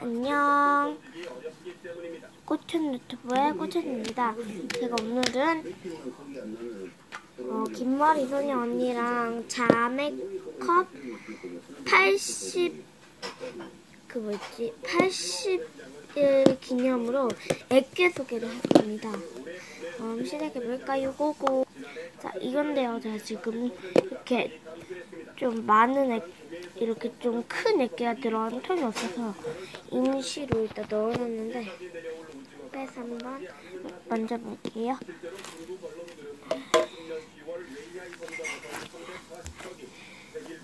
안녕. 꽃은 유튜브의 꽃은입니다. 제가 오늘은 어, 긴머리 소녀 언니랑 자매컵 80, 그 뭐지, 80일 기념으로 액괴 소개를 했습니다. 그럼 시작해볼까요? 고고. 자, 이건데요. 제가 지금 이렇게 좀 많은 액, 이렇게 좀큰 액기가 들어간 통이 없어서 임시로 일단 넣어놨는데 빼서 한번 만져볼게요.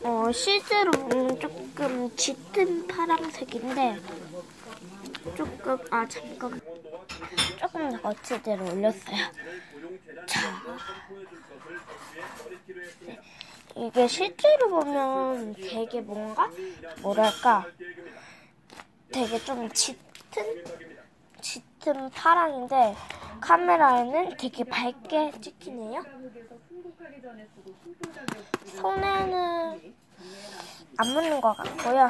어, 실제로 보면 조금 짙은 파란색인데 조금 아 잠깐 조금 더 거치대로 올렸어요. 자, 네. 이게 실제로 보면 되게 뭔가 뭐랄까 되게 좀 짙은 짙은 파랑인데 카메라에는 되게 밝게 찍히네요. 손에는 안 묻는 것 같고요.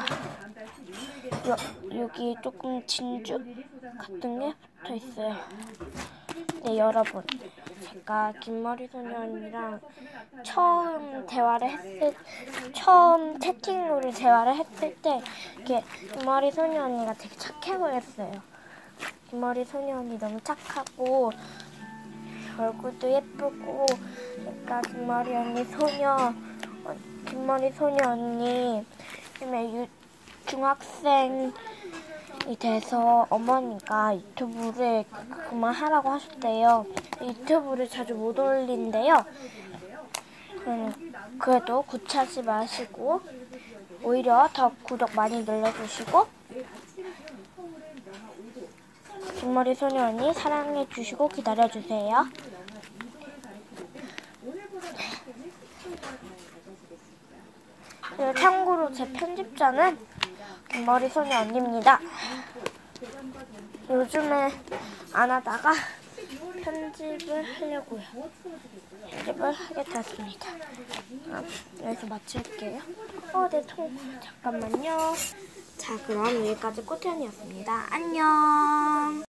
여, 여기 조금 진주 같은 게 붙어 있어요. 네, 여러분. 제가 긴머리 소년이랑 처음 대화를 했을, 처음 채팅으로 대화를 했을 때, 이게 긴머리 소녀 언니가 되게 착해 보였어요. 긴머리 소녀 언니 너무 착하고, 얼굴도 예쁘고, 그러니까 긴머리 언니 소녀, 어, 긴머리 소녀 언니, 그다음에 유, 중학생, 이 돼서 어머니가 유튜브를 그만하라고 하셨대요. 유튜브를 자주 못 올린대요. 음, 그래도 구차하지 마시고 오히려 더 구독 많이 눌러주시고 뒷머리 소녀 언니 사랑해 주시고 기다려 주세요. 그리고 참고로 제 편집자는 뒷 머리 소녀 언니입니다. 요즘에 안 하다가 편집을 하려고요. 편집을 하게 됐습니다. 그럼 여기서 마칠게요. 어, 내 통. 잠깐만요. 자, 그럼 여기까지 꽃현이었습니다. 안녕.